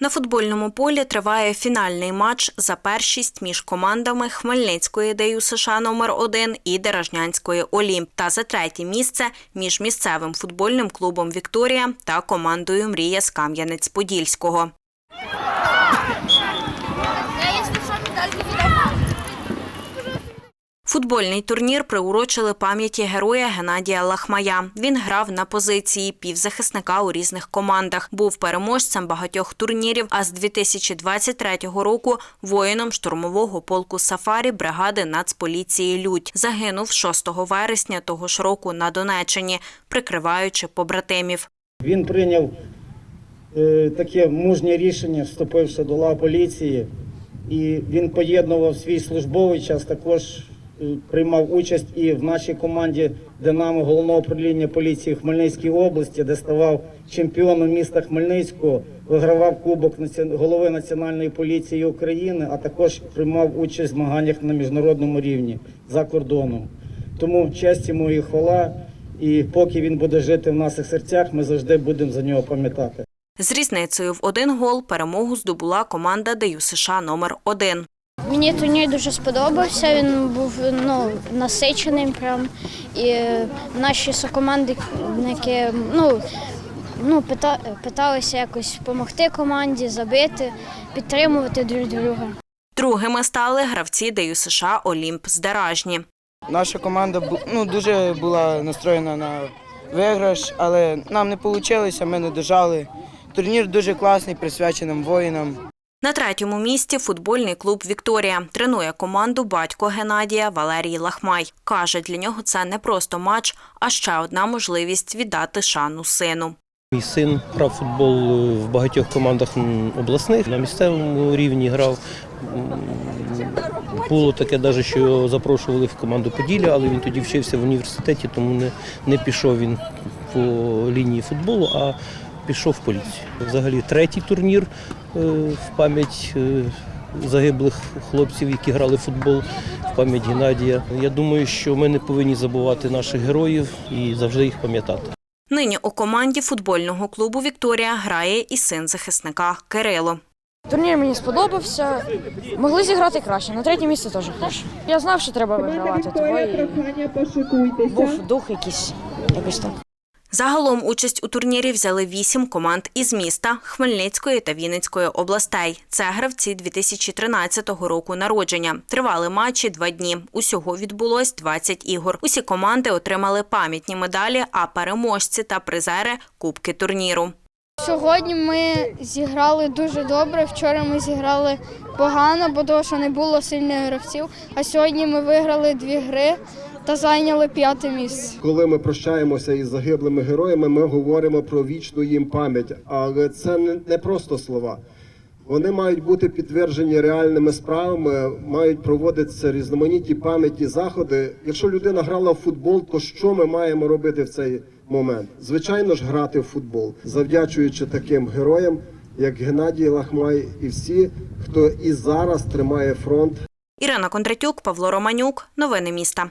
На футбольному полі триває фінальний матч за першість між командами Хмельницької ДЮ США номер 1 і Деражнянської Олімп та за третє місце між місцевим футбольним клубом Вікторія та командою Мрія з Кам'янець-Подільського. Футбольний турнір приурочили пам'яті героя Геннадія Лахмая. Він грав на позиції півзахисника у різних командах. Був переможцем багатьох турнірів. А з 2023 року воїном штурмового полку Сафарі бригади Нацполіції Людь загинув 6 вересня того ж року на Донеччині, прикриваючи побратимів. Він прийняв е, таке мужнє рішення, вступивши до лав поліції, і він поєднував свій службовий час, також приймав участь і в нашій команді Динамо головного управління поліції в Хмельницькій області, де ставав чемпіоном міста Хмельницького, вигравав кубок голови Національної поліції України, а також приймав участь в змаганнях на міжнародному рівні за кордоном. Тому честь йому і хвала. І поки він буде жити в наших серцях, ми завжди будемо за нього пам'ятати. З різницею в один гол перемогу здобула команда ДЮ США номер 1 Мені турнір дуже сподобався. Він був ну, насиченим прям. І наші сокомандники ну, ну, пита, питалися якось допомогти команді, забити, підтримувати друг друга. Другими стали гравці ДЮ США Олімп з Наша команда ну, дуже була настроєна на виграш, але нам не вийшло, ми не дожали. Турнір дуже класний, присвячений воїнам. На третьому місці футбольний клуб Вікторія тренує команду батько Геннадія Валерій Лахмай. Каже, для нього це не просто матч, а ще одна можливість віддати шану сину. Мій син грав футбол в багатьох командах обласних. На місцевому рівні грав. Було таке, навіть, що його запрошували в команду Поділля, але він тоді вчився в університеті, тому не, не пішов він по лінії футболу, а пішов в поліцію. Взагалі третій турнір е, в пам'ять е, загиблих хлопців, які грали в футбол, в пам'ять Геннадія. Я думаю, що ми не повинні забувати наших героїв і завжди їх пам'ятати. Нині у команді футбольного клубу Вікторія грає і син захисника Кирило. Турнір мені сподобався. Могли зіграти краще. На третє місце теж. Я знав, що треба вигравати, того і був дух якийсь. Якось так. Загалом участь у турнірі взяли вісім команд із міста Хмельницької та Вінницької областей. Це гравці 2013 року народження. Тривали матчі два дні. Усього відбулось 20 ігор. Усі команди отримали пам'ятні медалі, а переможці та призери кубки турніру. Сьогодні ми зіграли дуже добре. Вчора ми зіграли погано, бо того, що не було сильних гравців. А сьогодні ми виграли дві гри та зайняли п'яте місце. Коли ми прощаємося із загиблими героями, ми говоримо про вічну їм пам'ять. Але це не- просто слова. Вони мають бути підтверджені реальними справами, мають проводитися різноманітні пам'ятні заходи. Якщо людина грала в футбол, то що ми маємо робити в цей момент? Звичайно ж, грати в футбол, завдячуючи таким героям, як Геннадій Лахмай, і всі, хто і зараз тримає фронт Ірина Кондратюк, Павло Романюк. Новини міста.